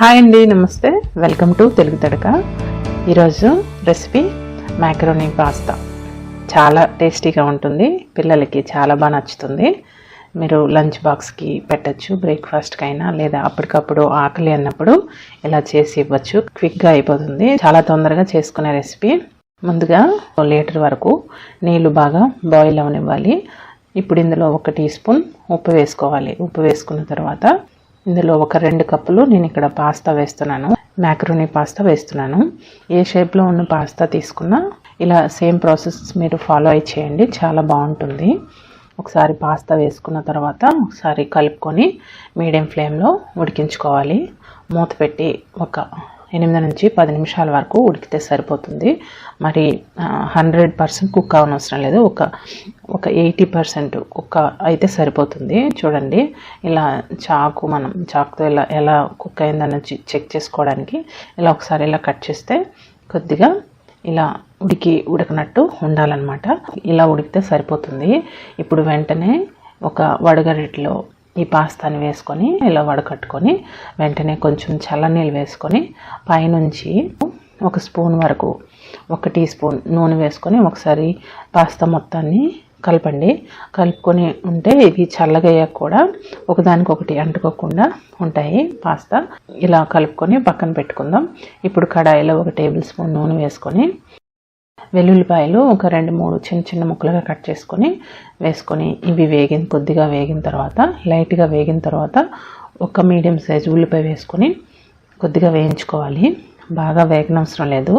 Hi అండి నమస్తే. Welcome to Telugu Thadaka. ఈరోజు రెసిపీ మ్యాకరోనీ పాస్తా. చాలా టేస్టీగా ఉంటుంది. పిల్లలకి చాలా బాగా నచ్చుతుంది. మీరు లంచ్ బాక్స్కి పెట్టచ్చు బ్రేక్ఫాస్ట్కి అయినా లేదా అప్పటికప్పుడు ఆకలి అన్నప్పుడు ఇలా చేసి ఇవ్వచ్చు. క్విక్గా అయిపోతుంది. చాలా తొందరగా చేసుకునే రెసిపీ. ముందుగా లీటర్ వరకు నీళ్ళు బాగా బాయిల్ అవనివ్వాలి. ఇప్పుడు ఇందులో ఒక టీ స్పూన్ ఉప్పు వేసుకోవాలి. ఉప్పు వేసుకున్న తర్వాత ఇందులో ఒక రెండు కప్పులు నేను ఇక్కడ పాస్తా వేస్తున్నాను. మ్యాక్రోనీ పాస్తా వేస్తున్నాను. ఏ షేప్లో ఉన్న పాస్తా తీసుకున్నా ఇలా సేమ్ ప్రాసెస్ మీరు ఫాలో అయి చేయండి. చాలా బాగుంటుంది. ఒకసారి పాస్తా వేసుకున్న తర్వాత ఒకసారి కలుపుకొని మీడియం ఫ్లేమ్లో ఉడికించుకోవాలి. మూత పెట్టి ఒక ఎనిమిది నుంచి పది నిమిషాల వరకు ఉడికితే సరిపోతుంది. మరి హండ్రెడ్ పర్సెంట్ కుక్ అవనవసరం లేదు. ఒక ఒక ఎయిటీ పర్సెంట్ కుక్ అయితే సరిపోతుంది. చూడండి ఇలా చాకు మనం చాకుతో ఇలా ఎలా కుక్ అయిందని చెక్ చేసుకోవడానికి ఇలా ఒకసారి ఇలా కట్ చేస్తే కొద్దిగా ఇలా ఉడికి ఉడకనట్టు ఉండాలన్నమాట. ఇలా ఉడికితే సరిపోతుంది. ఇప్పుడు వెంటనే ఒక వడగరిటిలో ఈ పాస్తాని వేసుకొని ఇలా వడకట్టుకొని వెంటనే కొంచెం చల్లనీళ్ళు వేసుకొని పైనుంచి ఒక స్పూన్ వరకు ఒక టీ స్పూన్ నూనె వేసుకొని ఒకసారి పాస్తా మొత్తాన్ని కలపండి. కలుపుకొని ఉంటే ఇవి చల్లగయ్యాక కూడా ఒకదానికొకటి అంటుకోకుండా ఉంటాయి పాస్తా. ఇలా కలుపుకొని పక్కన పెట్టుకుందాం. ఇప్పుడు కడాయిలో ఒక టేబుల్ స్పూన్ నూనె వేసుకొని వెల్లుల్లిపాయలు ఒక రెండు మూడు చిన్న చిన్న ముక్కలుగా కట్ చేసుకొని వేసుకొని ఇవి వేగిన కొద్దిగా వేగిన తర్వాత లైట్గా వేగిన తర్వాత ఒక మీడియం సైజు ఉల్లిపాయ వేసుకొని కొద్దిగా వేయించుకోవాలి. బాగా వేగనవసరం లేదు.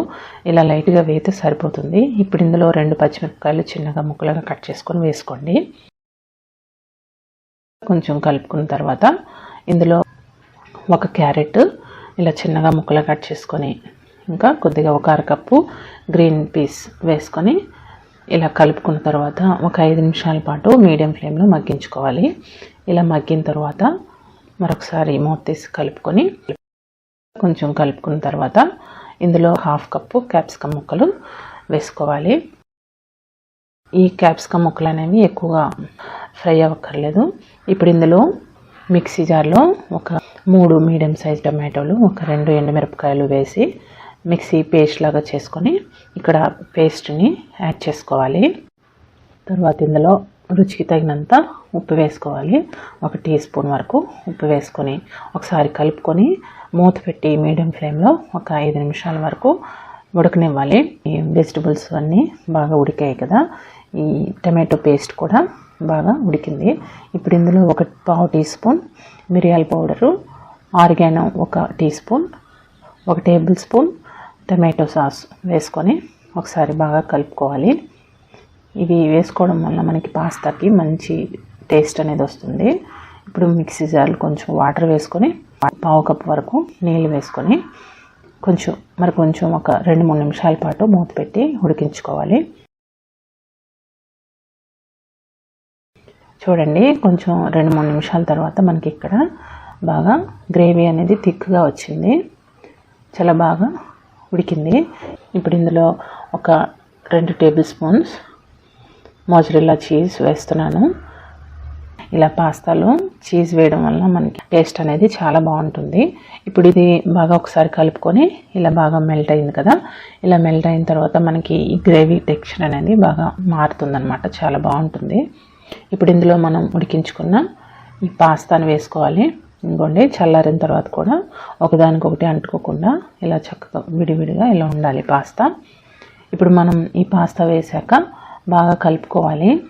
ఇలా లైట్గా వేగితే సరిపోతుంది. ఇప్పుడు ఇందులో రెండు పచ్చిమిరపకాయలు చిన్నగా ముక్కలుగా కట్ చేసుకొని వేసుకోండి. కొంచెం కలుపుకున్న తర్వాత ఇందులో ఒక క్యారెట్ ఇలా చిన్నగా ముక్కలు కట్ చేసుకొని ఇంకా కొద్దిగా ఒక అరకప్పు గ్రీన్ పీస్ వేసుకొని ఇలా కలుపుకున్న తర్వాత ఒక ఐదు నిమిషాల పాటు మీడియం ఫ్లేమ్లో మగ్గించుకోవాలి. ఇలా మగ్గిన తర్వాత మరొకసారి మూత తీసి కలుపుకొని కొంచెం కలుపుకున్న తర్వాత ఇందులో హాఫ్ కప్పు క్యాప్సికమ్ ముక్కలు వేసుకోవాలి. ఈ క్యాప్సికమ్ ముక్కలు అనేవి ఎక్కువగా ఫ్రై అవ్వక్కర్లేదు. ఇప్పుడు ఇందులో మిక్సీ జార్లో ఒక మూడు మీడియం సైజ్ టమాటోలు ఒక రెండు ఎండుమిరపకాయలు వేసి మిక్సీ పేస్ట్ లాగా చేసుకొని ఇక్కడ పేస్ట్ని యాడ్ చేసుకోవాలి. తర్వాత ఇందులో రుచికి తగినంత ఉప్పు వేసుకోవాలి. ఒక టీ స్పూన్ వరకు ఉప్పు వేసుకొని ఒకసారి కలుపుకొని మూత పెట్టి మీడియం ఫ్లేమ్లో ఒక ఐదు నిమిషాల వరకు ఉడకనివ్వాలి. ఈ వెజిటబుల్స్ అన్నీ బాగా ఉడికాయి కదా. ఈ టమాటో పేస్ట్ కూడా బాగా ఉడికింది. ఇప్పుడు ఇందులో ఒక పావు టీ స్పూన్ మిరియాల పౌడరు ఆరిగానో ఒక టీ స్పూన్ ఒక టేబుల్ స్పూన్ టమాటో సాస్ వేసుకొని ఒకసారి బాగా కలుపుకోవాలి. ఇవి వేసుకోవడం వల్ల మనకి పాస్తాకి మంచి టేస్ట్ అనేది వస్తుంది. ఇప్పుడు మిక్సీ జార్లు కొంచెం వాటర్ వేసుకొని పావు కప్ వరకు నీళ్ళు వేసుకొని కొంచెం మరి కొంచెం ఒక రెండు మూడు నిమిషాల పాటు మూత పెట్టి ఉడికించుకోవాలి. చూడండి కొంచెం రెండు మూడు నిమిషాల తర్వాత మనకి ఇక్కడ బాగా గ్రేవీ అనేది థిక్గా వచ్చింది. చాలా బాగా ఉడికింది. ఇప్పుడు ఇందులో ఒక రెండు టేబుల్ స్పూన్స్ మోజరెల్లా చీజ్ వేస్తున్నాను. ఇలా పాస్తాలో చీజ్ వేయడం వల్ల మనకి టేస్ట్ అనేది చాలా బాగుంటుంది. ఇప్పుడు ఇది బాగా ఒకసారి కలుపుకొని ఇలా బాగా మెల్ట్ అయింది కదా? ఇలా మెల్ట్ అయిన తర్వాత మనకి ఈ గ్రేవీ టెక్స్చర్ అనేది బాగా మారుతుందనమాట చాలా బాగుంటుంది. ఇప్పుడు ఇందులో మనం ఉడికించుకున్న ఈ పాస్తాను వేసుకోవాలి. ఇంకోండి చల్లారిన తర్వాత కూడా ఒకదానికొకటి అంటుకోకుండా ఇలా చక్కగా విడివిడిగా ఇలా ఉండాలి పాస్తా. ఇప్పుడు మనం ఈ పాస్తా వేసాక బాగా కలుపుకోవాలి.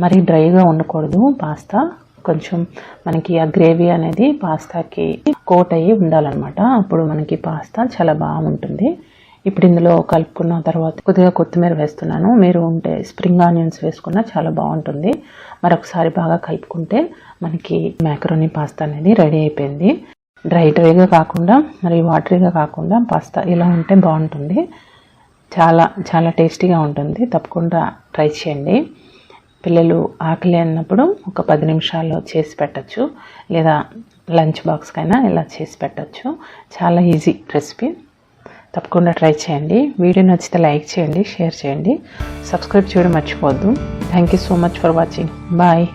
మరి డ్రైగా ఉండకూడదు పాస్తా. కొంచెం మనకి ఆ గ్రేవీ అనేది పాస్తాకి కోట్ అయ్యి ఉండాలన్నమాట. అప్పుడు మనకి పాస్తా చాలా బాగుంటుంది. ఇప్పుడు ఇందులో కలుపుకున్న తర్వాత కొద్దిగా కొత్తిమీర వేస్తున్నాను. మీరు ఉంటే స్ప్రింగ్ ఆనియన్స్ వేసుకున్నా చాలా బాగుంటుంది. మరొకసారి బాగా కలుపుకుంటే మనకి మ్యాకరోనీ పాస్తా అనేది రెడీ అయిపోయింది. డ్రై డ్రైగా కాకుండా మరి వాటరీగా కాకుండా పాస్తా ఇలా ఉంటే బాగుంటుంది. చాలా చాలా టేస్టీగా ఉంటుంది. తప్పకుండా ట్రై చేయండి. పిల్లలు ఆకలి అన్నప్పుడు ఒక పది నిమిషాల్లో చేసి పెట్టచ్చు. లేదా లంచ్ బాక్స్కైనా ఇలా చేసి పెట్టచ్చు. చాలా ఈజీ రెసిపీ తప్పకుండా ట్రై చేయండి. వీడియో నచ్చితే లైక్ చేయండి షేర్ చేయండి. సబ్స్క్రైబ్ చేయడం మర్చిపోవద్దు. Thank you so much for watching bye